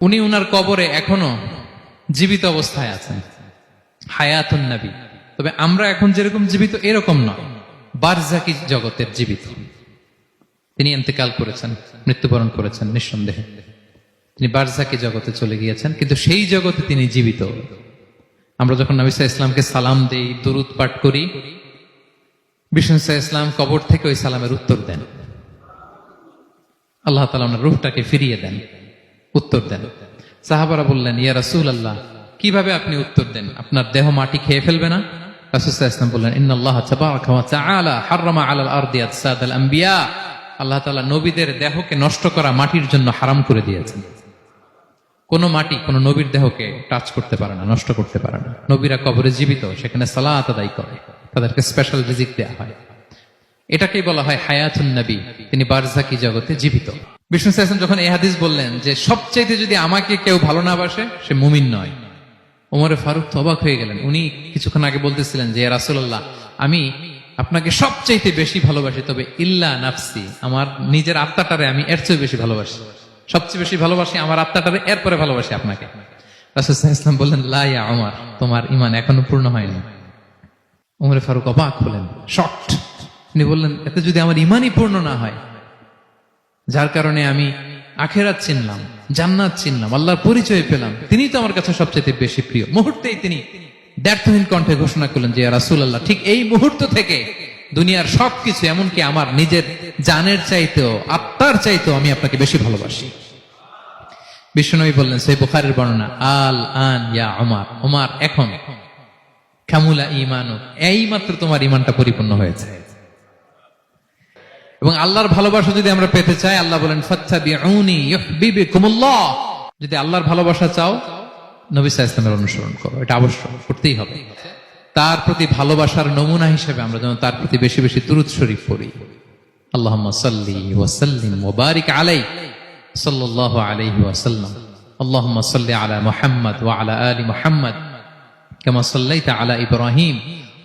উনি উনার কবরে এখনও জীবিত অবস্থায় আছেন। হায়াতুন নবী। তবে আমরা এখন যেরকম জীবিত, এরকম নয়। বারজাকি জগতের জীবিত। তিনি এন্তেকাল করেছেন, মৃত্যুবরণ করেছেন নিঃসন্দেহে। তিনি বারজাকি জগতে চলে গিয়েছেন, কিন্তু সেই জগতে তিনি জীবিত। আমরা যখন নবিসা ইসলামকে সালাম দেই, দুরুদ পাঠ করি, বিষ্ণু ইসলাম কবর থেকে ওই সালামের উত্তর দেন। আল্লাহ তালা ওনার রুহটাকে ফিরিয়ে দেন। উত্তর দেন। সাহাবারা বললেন, ইয়া রাসূল আল্লাহ কীভাবে আপনি উত্তর দেন? আপনার দেহ মাটি খেয়ে ফেলবে না? রাসূল ইসলাম বললেন তাআলা হাররামা আলাল আরদি আম্বিয়া। আল্লাহ তাআলা নবীদের দেহকে নষ্ট করা মাটির জন্য হারাম করে দিয়েছেন। কোন মাটি কোন নবীর দেহকে টাচ করতে পারে না, নষ্ট করতে পারে না। নবীরা কবরে জীবিত, সেখানে সালাত আদায় করে, তাদেরকে স্পেশাল রিজিক দেয়া হয়। এটাকেই বলা হয় হায়াতুন নবী। তিনি বারজাকি জগতে জীবিত। বিষ্ণু সাহেব যখন এই হাদিস বললেন যে সবচাইতে যদি আমাকে কেউ ভালো না বাসে, সে মুমিন নয়। ওমরে ফারুক তো অবাক হয়ে গেলেন। উনি কিছুক্ষণ আগে বলতেছিলেন যে রাসুল্লাহ আমি আপনাকে সবচাইতে বেশি ভালোবাসি, তবে ইল্লা নাফসি, আমার নিজের আত্মাটারে আমি এর চেয়ে বেশি ভালোবাসি। সবচেয়ে বেশি ভালোবাসি আমার আত্মাটারে, এরপরে ভালোবাসি আপনাকে। রাসুল ইসলাম বললেন লাইয়া আমার তোমার ইমান এখনও পূর্ণ হয়নি। উমরে ফারুক অবাক হলেন শক্ট তিনি বললেন, এতে যদি আমার ইমানই পূর্ণ না হয় যার কারণে আমি আখেরাত চিনলাম, জান্নাত চিনলাম, আল্লাহর পরিচয় পেলাম। তিনি তো আমার কাছে সবচেয়ে বেশি প্রিয়। মুহূর্তেই তিনি ব্যর্থহীন কণ্ঠে ঘোষণা করলেন যে রাসুল আল্লাহ ঠিক এই মুহূর্ত থেকে দুনিয়ার সবকিছু এমনকি আমার নিজের জানের চাইতেও, আত্মার চাইতেও আমি আপনাকে বেশি ভালোবাসি। বিষ্ণুনবী বললেন সেই বুখারের বর্ণনা আল আন ইয়া ওমার ওমার এখন কামুলা ইমানু এই মাত্র তোমার ইমানটা পরিপূর্ণ হয়েছে। এবং আল্লাহর ভালোবাসা যদি আমরা পেতে চাই আল্লাহ বলেন ফাত্তাবিউনি ইউহিব্বুকুমুল্লাহ যদি আল্লাহর ভালোবাসা চাও নবী সাল্লাল্লাহু ইসলামের অনুসরণ করো এটা আবশ্যক করতেই হবে তার প্রতি ভালোবাসার নমুনা হিসেবে আমরা যেন তার প্রতি বেশি বেশি দুরূদ শরীফ পড়ি আল্লাহুম্মা সাল্লি ওয়া সাল্লিম ওয়া বারিক আলাই সাল্লাল্লাহু আলাইহি ওয়া সাল্লাম আল্লাহুম্মা সাল্লি আলা মুহাম্মদ ওয়া আলা আলি মুহাম্মদ كما صليت على ابراهيم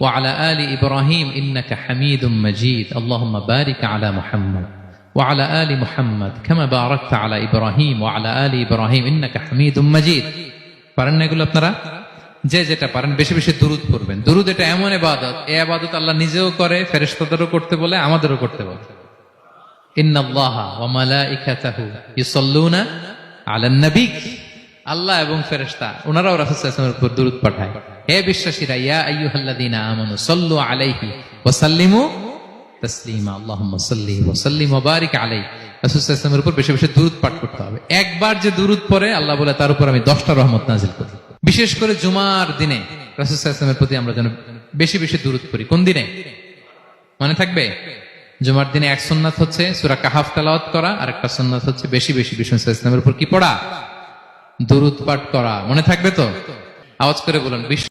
وعلى ال ابراهيم انك حميد مجيد اللهم بارك على محمد وعلى ال محمد كما باركت على ابراهيم وعلى ال ابراهيم انك حميد مجيد পারেন না এগুলো আপনারা যে যেটা পারেন বেশি বেশি দুরুদ পড়বেন দুরুদ এটা এমন এবাদত এই আবাদত আল্লাহ নিজেও করে ফেরেশতাদেরও করতে বলে আমাদেরও করতে বলে ইন্নাল্লাহ ওয়া মালাইকাতাহু ইউসাল্লুনা আলান নবী আল্লাহ এবং ফেরেশতা, ওনারাও রাসূল সাল্লাল্লাহু উপর দুরূদ পাঠায়। হে বিশ্বাসীরা, ইয়া আমানু আলাইহি ওয়া সাল্লিমু তাসলিমা, আল্লাহুম্মা সাল্লি ওয়া সাল্লিম ওয়া বারিক আলাইহি। রাসূল সাল্লাল্লাহু আলাইহি ওয়াসাল্লামের উপর বেশি বেশি দুরূদ পাঠ করতে হবে। একবার যে দুরূদ পড়ে, আল্লাহ বলে, তার উপর আমি 10টা রহমত নাজিল করি। বিশেষ করে জুমার দিনে রাসূল সাল্লাল্লাহু প্রতি আমরা যেন বেশি বেশি দুরূদ পড়ি। কোন দিনে? মনে থাকবে? জুমার দিনে এক সুন্নাত হচ্ছে সূরা কাহাফ তেলাওয়াত করা আর একটা সুন্নাত হচ্ছে বেশি বেশি বিষ্ণু ওয়াসাল্লামের উপর কি পড়া? দুরুদ পাঠ করা। মনে থাকবে তো? আওয়াজ করে বলুন বিশ্ব